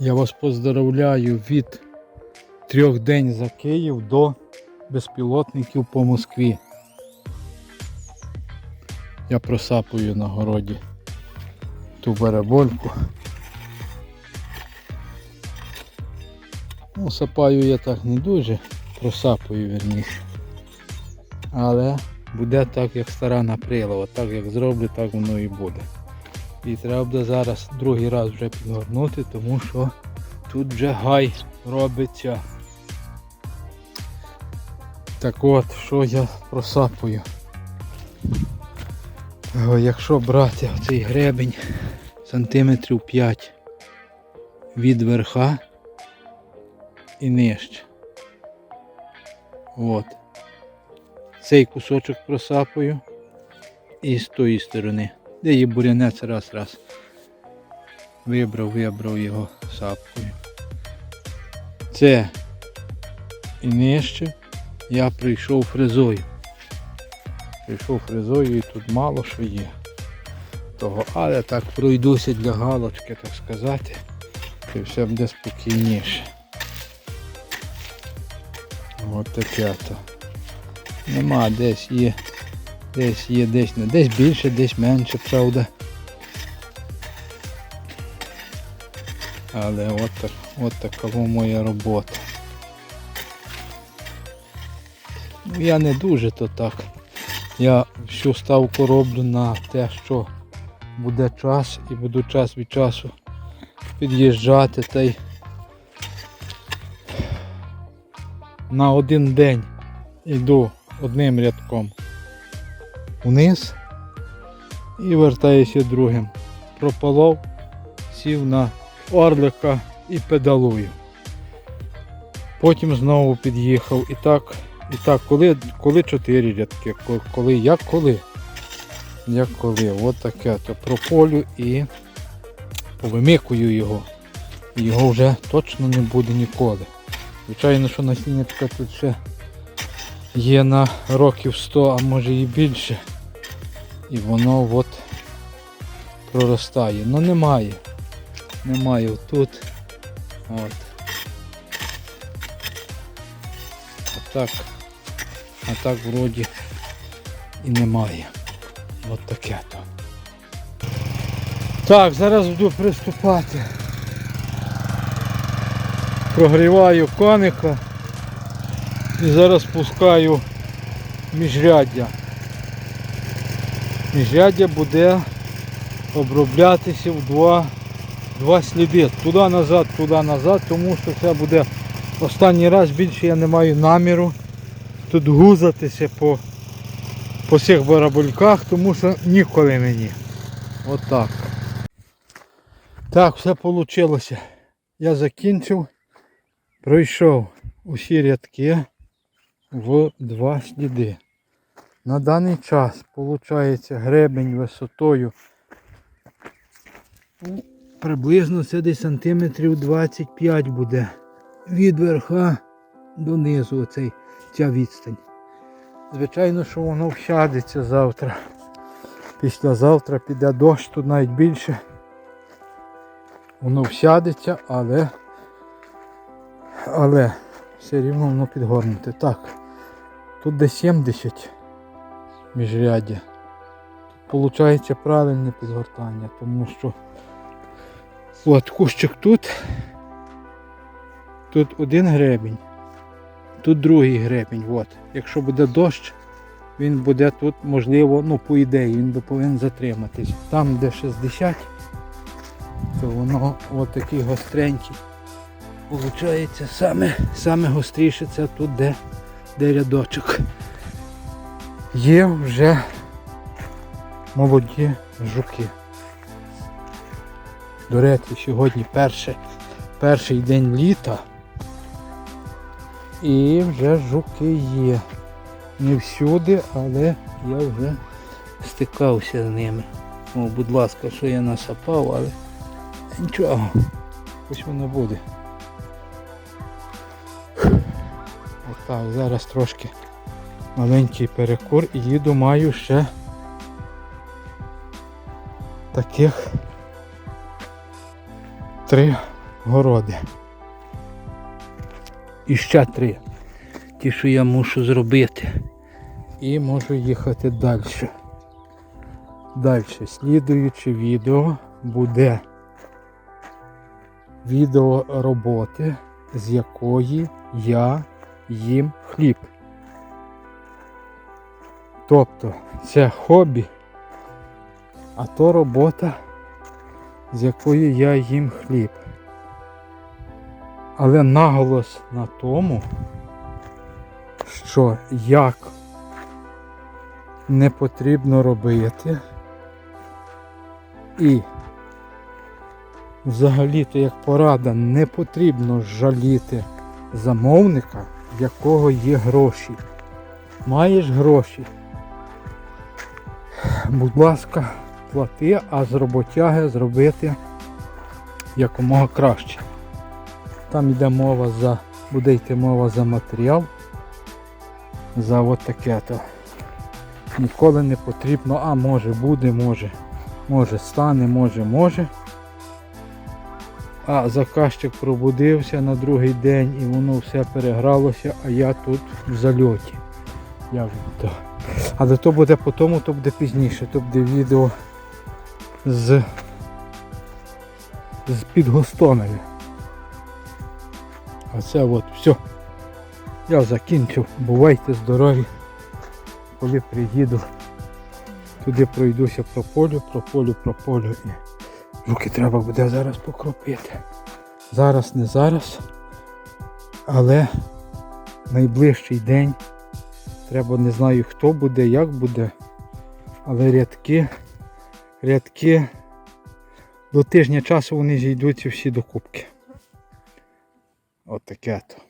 Я вас поздравляю від трьох день за Київ до безпілотників по Москві. Я просапую на городі ту барабольку. Ну, сапаю я так не дуже, просапую верніше. Але буде так, як стара наприлова. Так як зроблю, так воно і буде. І треба зараз другий раз вже підгорнути, тому що тут вже гай робиться. Так от, що я просапую. Якщо брати оцей гребень сантиметрів 5 від верха і нижче. От. Цей кусочок просапую і з тої сторони. Де є бурянець раз раз. Вибрав, вибрав його сапкою. Це і нижче я прийшов фрезою. Прийшов фрезою і тут мало що є. Того, але так пройдуся для галочки, так сказати, і все буде спокійніше. От таке то. Нема, десь є. Десь є, десь не. Десь більше, десь менше, правда. Але от, так, от така моя робота. Ну, Я не дуже то так. Я всю ставку роблю на те, що буде час і буду час від часу під'їжджати та й на один день йду одним рядком вниз і вертаюся другим. Прополов, сів на орлика і педалую. Потім знову під'їхав і так, і так, коли, коли чотири рядки, коли, як коли. Як коли, от таке, то прополю і повимикую його. Його вже точно не буде ніколи. Звичайно, що насіннячка тут ще є на років 100, а може і більше. І воно от проростає. Ну немає. Немає тут. От. А так. А так вроді і немає. От таке то. Так, зараз буду приступати. Прогріваю коника і зараз пускаю міжряддя. Міжряддя буде оброблятися в два, два сліди. Туди назад, туди назад, тому що це буде останній раз більше я не маю наміру тут гузатися по, по цих барабульках, тому що ніколи мені. Отак. Так, все вийшло. Я закінчив, пройшов усі рядки в два сліди. На даний час виходить гребень висотою приблизно це десь сантиметрів 25 буде. Від верха до низу оцей, ця відстань. Звичайно, що воно всядеться завтра. Післязавтра піде дощ, тут навіть більше. Воно всядеться, але але все рівно воно підгорнуте. Так, тут десь 70 міжряддя. Виходить правильне підгортання, тому що от кущик тут, тут один гребінь, тут другий гребінь. От. Якщо буде дощ, він буде тут, можливо, ну по ідеї, він би повинен затриматись. Там, де 60, то воно от гостренький. Получається саме, саме гостріше це тут, де, де рядочок. Є вже молоді жуки. До речі, сьогодні перше, перший день літа. І вже жуки є. Не всюди, але я вже стикався з ними. О, будь ласка, що я насапав, але нічого. Ось воно буде. Отак, зараз трошки маленький перекур і їду маю ще таких три городи. І ще три. Ті, що я мушу зробити. І можу їхати далі. Далі, слідуюче відео буде відео роботи, з якої я їм хліб. Тобто це хобі, а то робота, з якої я їм хліб. Але наголос на тому, що як не потрібно робити. І взагалі-то як порада не потрібно жаліти замовника, в якого є гроші. Маєш гроші. Будь ласка, плати, а з роботяги зробити якомога краще. Там йде мова за, буде йти мова за матеріал, за от таке то. Ніколи не потрібно, а може буде, може, може стане, може, може. А заказчик пробудився на другий день і воно все перегралося, а я тут в зальоті. Як то. Але то буде по тому, то буде пізніше, то буде відео з, з під Гостомеля. А це от все. Я закінчив. Бувайте здорові. Коли приїду, туди пройдуся про полю, про полю, про полю. Руки треба буде зараз покропити. Зараз, не зараз. Але найближчий день. Треба не знаю хто буде, як буде. Але рядки, рядки до тижня часу вони зійдуться всі до кубки. От таке то.